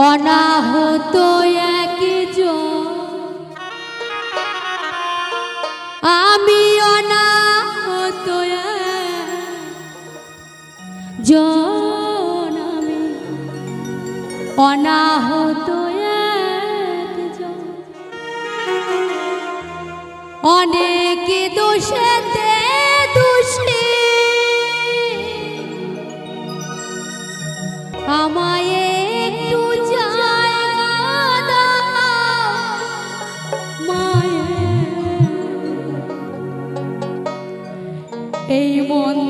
অনাহত একজন। আমি অনাহত জন। আমি অনাহত অনেক দোষের এই মন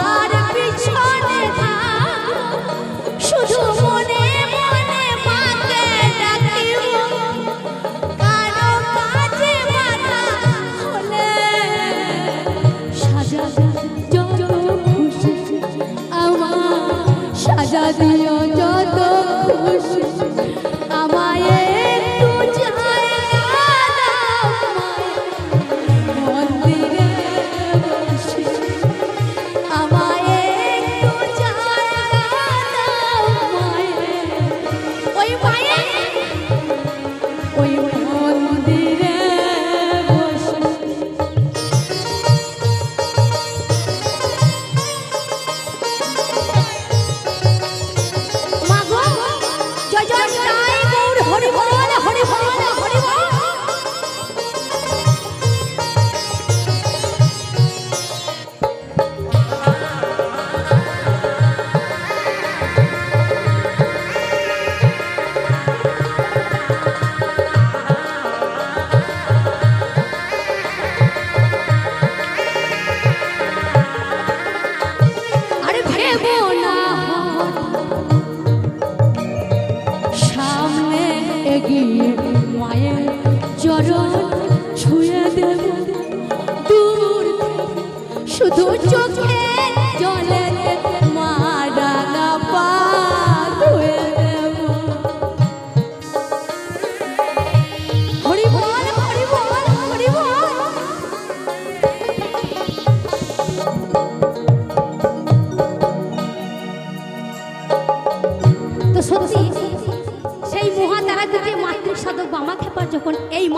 seguir.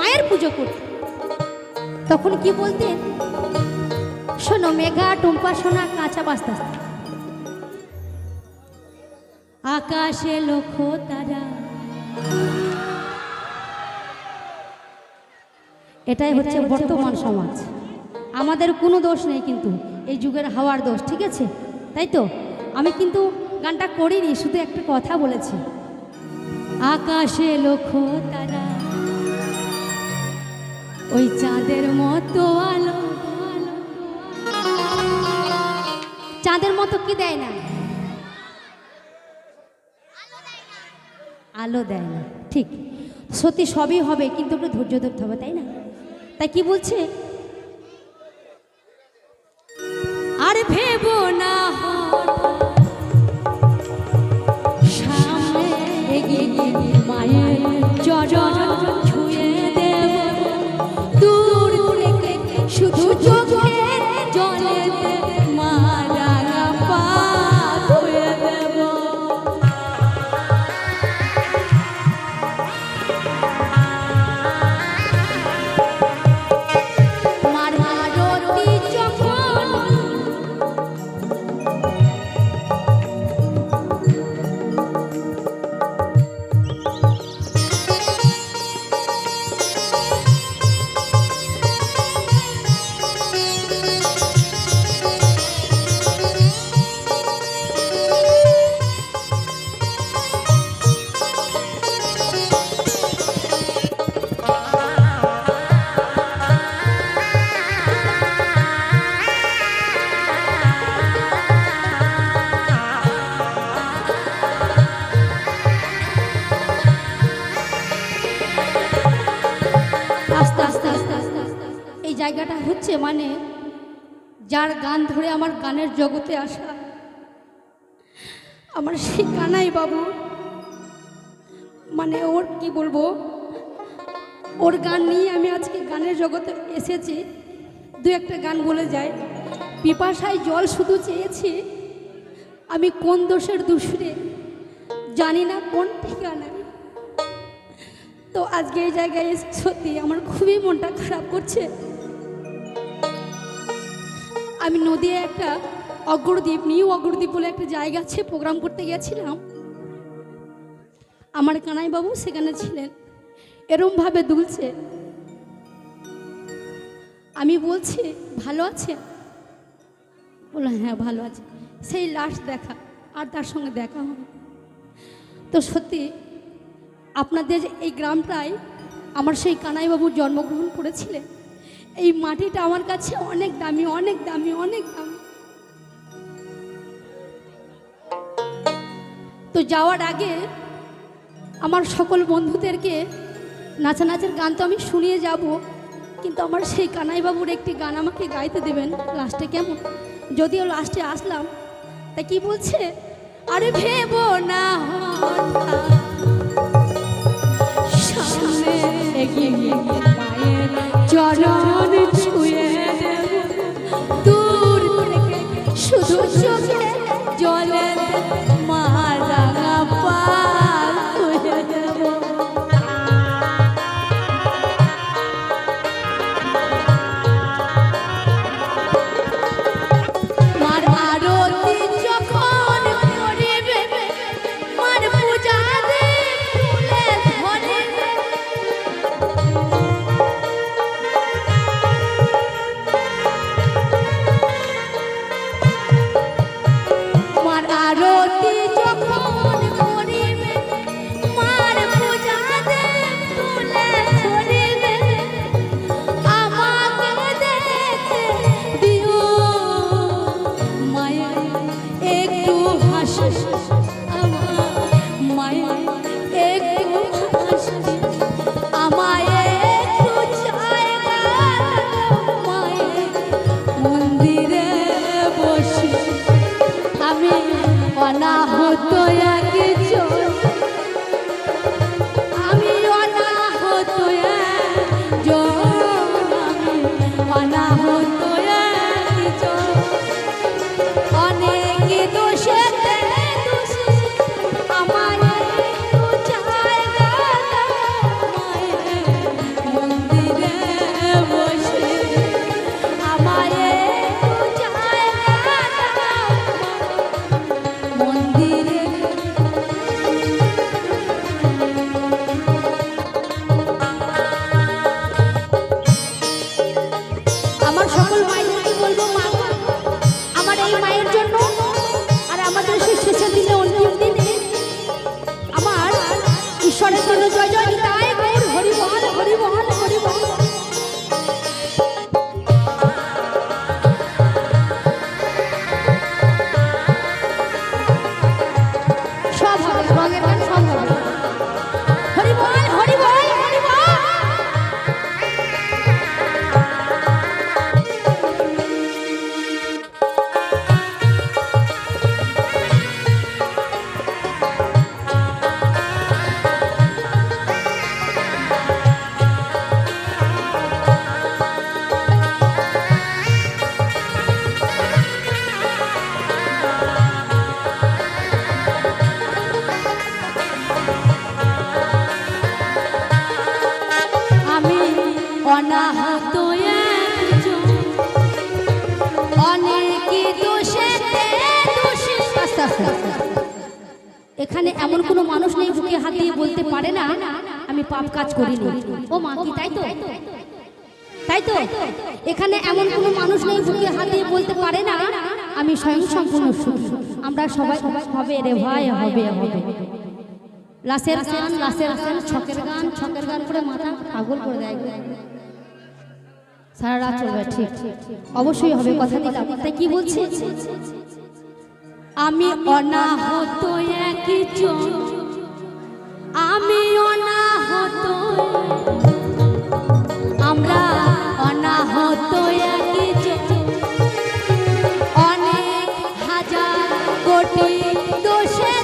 মায়ের পুজো করত। তখন কি বলতেন শোনো মেঘা টুম্পা সোনা কাঁচা বাস্তা আকাশে লক্ষ্য তারা। এটাই হচ্ছে বর্তমান সমাজ। আমাদের কোনো দোষ নেই কিন্তু এই যুগের হাওয়ার দোষ ঠিক আছে? তাই তো? আমি কিন্তু গানটা করিনি শুধু একটা কথা বলেছি। আকাশে লক্ষ্য তারা। ওই চাঁদের মতো আলো। চাঁদের মতো কি দেয় না? আলো দেয় না। ঠিক। সত্যি সবই হবে, কিন্তু একটু ধৈর্য ধরতে হবে, তাই না? তাই কি বলছে? আরে ভেবো শুধু হচ্ছে মানে যার গান ধরে আমার গানের জগতে আসা। আমার সেই কানাই বাবু মানে ওর কি বলব, ওর গান নিয়ে আমি আজকে গানের জগতে এসেছি। দু একটা গান বলে যায়। পিপাসায় জল শুধু চেয়েছি, আমি কোন দোষের দুসরে জানি না, কোন ঠিকানায়। তো আজকে এই জায়গায় সত্যি আমার খুবই মনটা খারাপ করছে। আমি নদীয়ে একটা অগ্রদ্বীপ, নিউ অগ্রদ্বীপ বলে একটা জায়গা আছে, প্রোগ্রাম করতে গেছিলাম আমার কানাইবাবু সেখানে ছিলেন। এরমভাবে দুলছে। আমি বলছি, ভালো আছে? বলল হ্যাঁ ভালো আছে। সেই লাস্ট দেখা, আর তার সঙ্গে দেখা হয় তো সত্যি, আপনাদের এই গ্রামটায় আমার সেই কানাইবাবু জন্মগ্রহণ করেছিলেন এই মাটিটা আমার কাছে অনেক দামি অনেক দামি অনেক দামি। তো যাওয়ার আগে আমার সকল বন্ধুদেরকে নাচানাচের গান তো আমি শুনিয়ে যাব, কিন্তু আমার সেই কানাইবাবুর একটি গান আমাকে গাইতে দেবেন, লাস্টে কেমন? যদিও লাস্টে আসলাম, তা কি বলছে? আরে ভেবো না সামনে এগিয়ে গিয়ে এখানে এমন কোনো মানুষ নেই বুকে হাত দিয়ে বলতে পারে না, আমি পাপ কাজ করিনি। ও মা, কি, তাই তো? তাই তো? এখানে এমন কোনো মানুষ নেই বুকে হাত দিয়ে বলতে পারে না, আমি স্বয়ং সম্পূর্ণ সুখী। আমরা সবাই হবে রে ভাই, হবে হবে। লাসের গান লাসের গান, ছকের গান ছকের গান করে মাথা পাগল করে দেয়। সারা রাত চলবে, ঠিক। অবশ্যই হবে, কথা দিলাম। তাই কি বলছি? আমি অনাহত একজন। আমি অনাহত। আমরা অনাহত একজন। অনেক হাজার কোটি দোষের